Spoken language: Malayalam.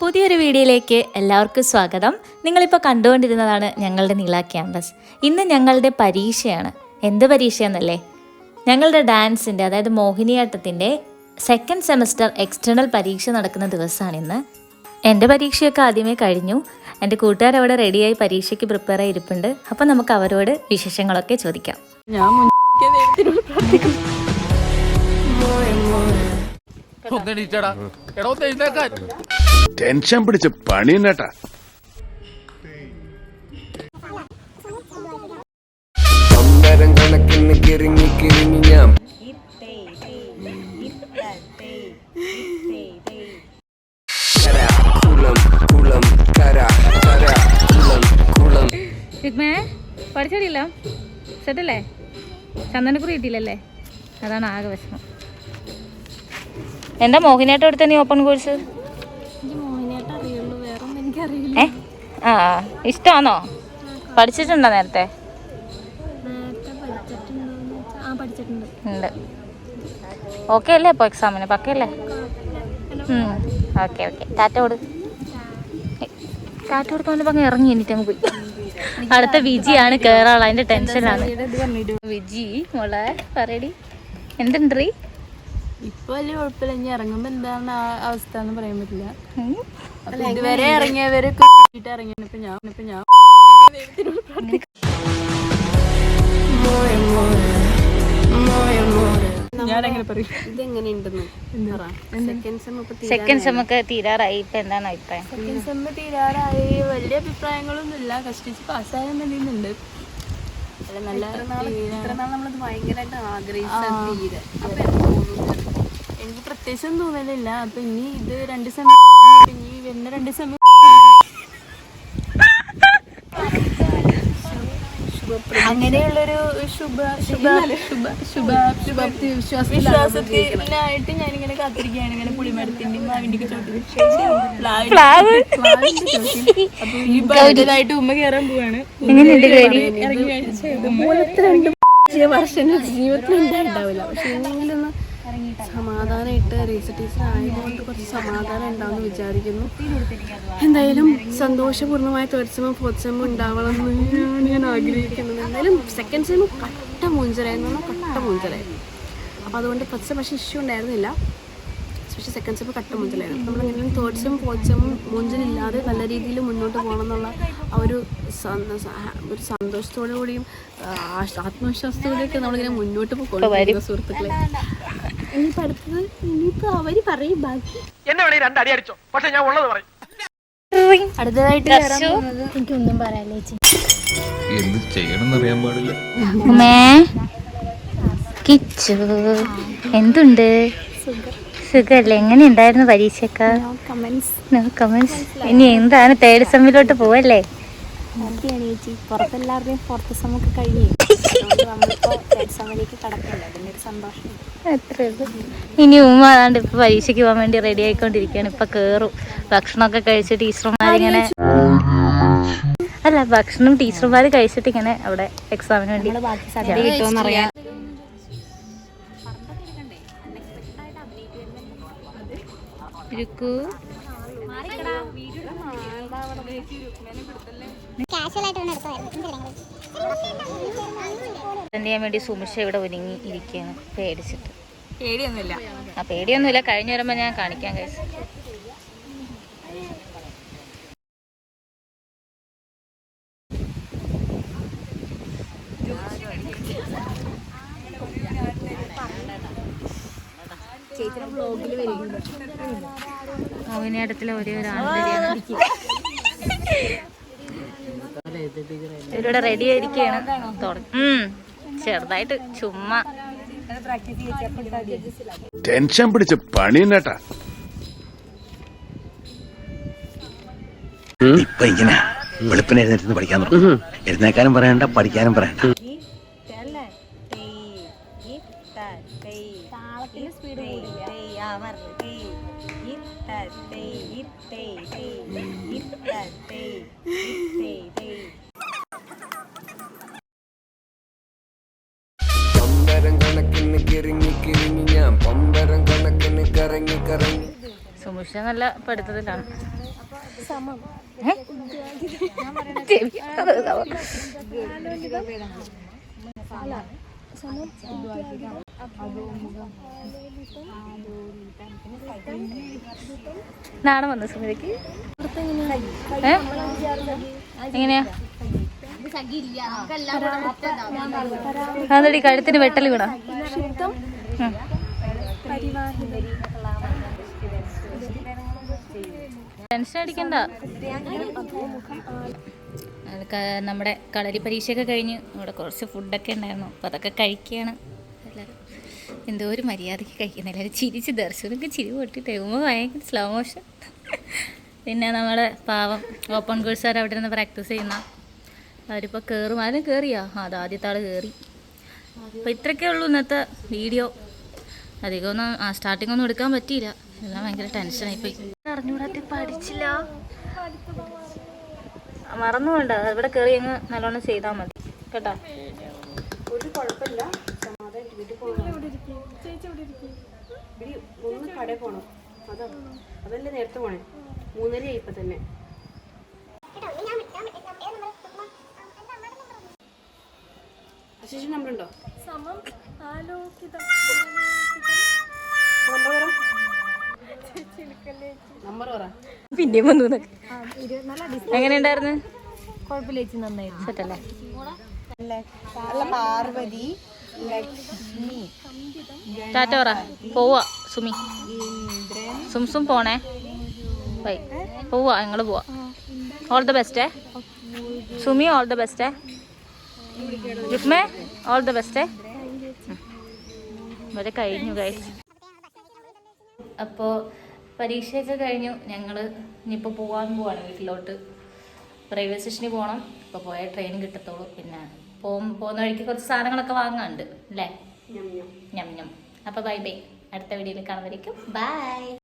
പുതിയൊരു വീഡിയോയിലേക്ക് എല്ലാവർക്കും സ്വാഗതം. നിങ്ങളിപ്പോൾ കണ്ടുകൊണ്ടിരുന്നതാണ് ഞങ്ങളുടെ നീള ക്യാമ്പസ്. ഇന്ന് ഞങ്ങളുടെ പരീക്ഷയാണ്. എന്ത് പരീക്ഷയെന്നല്ലേ? ഞങ്ങളുടെ ഡാൻസിന്റെ അതായത് മോഹിനിയാട്ടത്തിന്റെ സെക്കൻഡ് സെമസ്റ്റർ എക്സ്റ്റേണൽ പരീക്ഷ നടക്കുന്ന ദിവസമാണ് ഇന്ന്. എന്റെ പരീക്ഷയൊക്കെ ആദ്യമേ കഴിഞ്ഞു. എന്റെ കൂട്ടുകാരവിടെ റെഡിയായി പരീക്ഷയ്ക്ക് പ്രിപ്പയർ ആയിരിപ്പുണ്ട് അപ്പോൾ നമുക്ക് അവരോട് വിശേഷങ്ങളൊക്കെ ചോദിക്കാം. ഞാൻ പ്രാർത്ഥിക്കുന്നു. ടെൻഷൻ പിടിച്ച പണി തന്നെട്ടാ പമ്പരം കണക്കിന് കിറങ്ങി കിറങ്ങി ഞാൻ സിഗ്മേ പഠിച്ചിട്ടില്ല സെറ്റല്ലേ? ചന്ദനക്കുറി കിട്ടിയില്ലല്ലേ? അതാണ് ആകെ വിഷമം. എന്താ മോഹിനിയാട്ടം എടുത്ത നീ ഓപ്പൺ കോഴ്സ് ഏ? ആ ഇഷ്ടമാണോ? പഠിച്ചിട്ടുണ്ടോ നേരത്തെ? ഉണ്ട്. ഓക്കെ അല്ലേ ഇപ്പോൾ എക്സാമിന് പക്കല്ലേ ഓക്കെ ഓക്കെ ടാറ്റ കൊടു. ടാറ്റ കൊടുക്കാൻ പറഞ്ഞ് ഇറങ്ങി എന്നിട്ട് അങ്ങ് പോയി. അടുത്ത വിജിയാണ് കേറാള അതിന്റെ ടെൻഷനാണ് വിജി മോളെ പറയടി. എന്തുണ്ടീ ഇപ്പൊ വലിയ കുഴപ്പമില്ല. ഇനി ഇറങ്ങുമ്പോ എന്താണ് ആ അവസ്ഥ എന്ന് പറയാൻ പറ്റില്ല. അപ്പൊ ഇതുവരെ ഇറങ്ങിയവരൊക്കെ ഇറങ്ങിയപ്പോ ഞാൻ ഇപ്പൊ ഞാൻ ദൈവത്തിനോട് പറയും? സെക്കൻഡ് സെമ്മൊക്കെ തീരാറായി? ഇപ്പൊ എന്താണ് അഭിപ്രായം? സെക്കൻഡ് സെമ്മ് തീരാറായി. വലിയ അഭിപ്രായങ്ങളൊന്നും ഇല്ല കഷ്ടിച്ച് പാസ്സായാൽ മതിയുന്നുണ്ട്. അല്ല നല്ല നാളെ നമ്മളത് ഭയങ്കരമായിട്ട് ആഗ്രഹിച്ച തീരെ. എനിക്ക് പ്രത്യേകിച്ചൊന്നും തോന്നലില്ല. അപ്പൊ ഇനി ഇത് രണ്ട് സമയം ഇനി വരുന്ന രണ്ട് സമയം അങ്ങനെയുള്ളൊരു ശുഭ ശുഭ ശുഭ ശുഭ ശുഭ വിശ്വാസത്തിലായിട്ട് ഞാനിങ്ങനെ കാത്തിരിക്കുകയാണ്. ഇങ്ങനെ പുളിമരത്തിന്റെ മാവിന്റെ ചോട്ടിൽ പ്ലാവ് അപ്പൊ ഈ ബർഡായിട്ട് ഉമ്മ കയറാൻ പോവാണ്. ഇറങ്ങി വർഷം ജീവിതത്തിൽ ഉണ്ടാവില്ല പക്ഷെ സമാധാനമായിട്ട് റീസ ടീച്ചർ ആയതുകൊണ്ട് കുറച്ച് സമാധാനം ഉണ്ടാവുമെന്ന് വിചാരിക്കുന്നു. എന്തായാലും സന്തോഷപൂർണമായ തേർഡ് സെമ്മും ഫോർത്ത് സെമ്മും ഉണ്ടാവണം എന്ന് ഞാൻ ആഗ്രഹിക്കുന്നത്. എന്തായാലും സെക്കൻഡ് സെമ്മും കട്ട മൂഞ്ചലായിരുന്നു കട്ട മൂഞ്ചലായിരുന്നു. അപ്പോൾ അതുകൊണ്ട് ഫസ്റ്റ് സെം പക്ഷേ ഇഷ്യൂ ഉണ്ടായിരുന്നില്ല. പക്ഷേ സെക്കൻഡ് സെം കട്ട മൂഞ്ചലായിരുന്നു. നമ്മൾ എങ്ങനെയും തേർഡ് സെം ഫോർത്ത് സെമ്മും മൂഞ്ചലില്ലാതെ നല്ല രീതിയിൽ മുന്നോട്ട് പോകണം എന്നുള്ള ആ ഒരു സ- സ- ഒരു സന്തോഷത്തോടു കൂടിയും ആത്മവിശ്വാസത്തോടെയൊക്കെ നമ്മളിങ്ങനെ മുന്നോട്ട് പോയിക്കൊണ്ടിരിക്കുന്ന സുഹൃത്തുക്കളെ. അടുത്തത് അവർ പറയും ബാക്കി എന്നെ വേണേ രണ്ടടി അടിച്ചോ. പക്ഷെ ഞാൻ ഉള്ളത് പറയും. അടുത്തതായിട്ട്. എന്ത് ചെയ്യണമെന്നറിയാൻ പാടില്ല. കിച്ചു എന്തുണ്ട്? സുഖല്ലേ എങ്ങനെ ഉണ്ടായിരുന്നു പരീക്ഷയൊക്കെ? കമന്റ്സ് ഇനി എന്താണ് തേർഡ് സെമ്മിലോട്ട് പോവല്ലേ? ചേച്ചി പുറത്തെല്ലാവരുടെയും ഫോർത്ത് സെമ്മൊക്കെ കഴിഞ്ഞേ. ഇനി ഉമ്മ അതാണ്ട് ഇപ്പൊ പരീക്ഷയ്ക്ക് പോകാൻ വേണ്ടി റെഡി ആയിക്കൊണ്ടിരിക്കുകയാണ്. ഇപ്പൊ കേറും. ഭക്ഷണമൊക്കെ കഴിച്ച് ടീച്ചർമാരിങ്ങനെ അല്ല ഭക്ഷണം ടീച്ചർമാർ കഴിച്ചിട്ട് ഇങ്ങനെ അവിടെ എക്സാമിന് വേണ്ടി ബാക്കി ആയിട്ടാണ് എടുത്തത് ഇരിക്കൂ. അറ്റൻഡ് ചെയ്യാൻ വേണ്ടി സുമിഷ ഇവിടെ ഒരുങ്ങി ഇരിക്കുകയാണ്. പേടിച്ചിട്ട്. പേടിയൊന്നുമില്ല. ആ പേടിയൊന്നുമില്ല. കഴിഞ്ഞു വരുമ്പോൾ ഞാൻ കാണിക്കാൻ കഴിച്ചു അവനേടത്തിലെ ഒരേ ഒരു ആൺതരിയാണ് ഇവരിവിടെ റെഡി ആയിരിക്കുകയാണ് ചെറുതായിട്ട് ചുമ്മാ. ടെൻഷൻ പിടിച്ച പണി തന്നെട്ടാ ഇപ്പൊ ഇങ്ങനെ വെളുപ്പിനെ എഴുന്നേറ്റ് പഠിക്കാൻ തുടങ്ങും. എഴുന്നേക്കാനും പറയണ്ട പഠിക്കാനും പറയണ്ട. കണക്കിന് കിറങ്ങി കിറങ്ങി ഞാൻ പമ്പരം കണക്കിന് കറങ്ങി കറങ്ങി സുമിഷ നല്ല പഠിത്തത്തിലാണ് സമം. നാണം വന്ന സുമിതയ്ക്ക്? ഏ? എങ്ങനെയാ? കഴുത്തിന് വെട്ടൽ വീണോ. ടെൻഷൻ അടിക്കണ്ട. നമ്മുടെ കളരി പരീക്ഷയൊക്കെ കഴിഞ്ഞ് ഇവിടെ കുറച്ച് ഫുഡൊക്കെ ഉണ്ടായിരുന്നു. അപ്പോൾ അതൊക്കെ കഴിക്കുകയാണ്. എല്ലാവരും എന്തോ ഒരു മര്യാദയ്ക്ക് കഴിക്കുന്ന എല്ലാവരും ചിരിച്ച് ദർശനമൊക്കെ ചിരി പൊട്ടിട്ട് ഉമ്മ ഭയങ്കര സ്ലോ മോഷൻ പിന്നെ നമ്മൾ പാവം ഓപ്പൺ കോഴ്സുകാർ അവിടെ നിന്ന് പ്രാക്ടീസ് ചെയ്യുന്ന അവരിപ്പോൾ കയറും ആരും കയറിയാ അത് ആദ്യത്തെ ആൾ കയറി അപ്പോൾ ഇത്രയൊക്കെ ഉള്ളൂ ഇന്നത്തെ വീഡിയോ അധികമൊന്നും സ്റ്റാർട്ടിംഗ് ഒന്നും എടുക്കാൻ പറ്റിയില്ല. എല്ലാം ഭയങ്കര ടെൻഷനായിപ്പോയി അറിഞ്ഞൂടാത്തി പഠിച്ചില്ല. മറന്നു വേണ്ട ഇവിടെ കയറി അങ്ങ് നല്ലോണം ചെയ്താൽ മതി. കേട്ടോ? ഒരു കുഴപ്പമില്ല. സമാധാനം വീട്ടിൽ പോകണം ഒന്ന് കടയിൽ പോകണം അതാ. അതല്ലേ നേരത്തെ പോണേ. മൂന്നരയായി ഇപ്പൊ തന്നെ. അശേഷം നമ്പർ ഉണ്ടോ? നമ്പർ പറ. നമ്പർ പറ. പിന്നെയും വന്നു എങ്ങനെയുണ്ടായിരുന്നു? സെറ്റല്ലേ? ടാറ്റ പറ. പോവാ സുമി. സുംസും പോണേ. ബൈ. പോവാ ഞങ്ങൾ പോവാ. ഓൾ ദ ബെസ്റ്റേ സുമി ഓൾ ദ ബെസ്റ്റേ ജുക്മേ ഓൾ ദ ബെസ്റ്റേ വരെ കഴിഞ്ഞു കഴിച്ചു അപ്പോൾ പരീക്ഷയൊക്കെ കഴിഞ്ഞു. ഞങ്ങൾ ഇനിയിപ്പോൾ പോകാൻ പോവാണ് വീട്ടിലോട്ട്. റെയിൽവേ സ്റ്റേഷനിൽ പോകണം ഇപ്പോൾ പോയാൽ ട്രെയിൻ കിട്ടത്തുള്ളൂ. പിന്നെ പോകും പോകുന്ന വഴിക്ക് കുറച്ച് സാധനങ്ങളൊക്കെ വാങ്ങാനുണ്ട്. അല്ലേ? ഞം ഞം അപ്പോൾ ബൈ ബൈ. അടുത്ത വീഡിയോയിൽ കാണുന്നതായിരിക്കും ബൈ.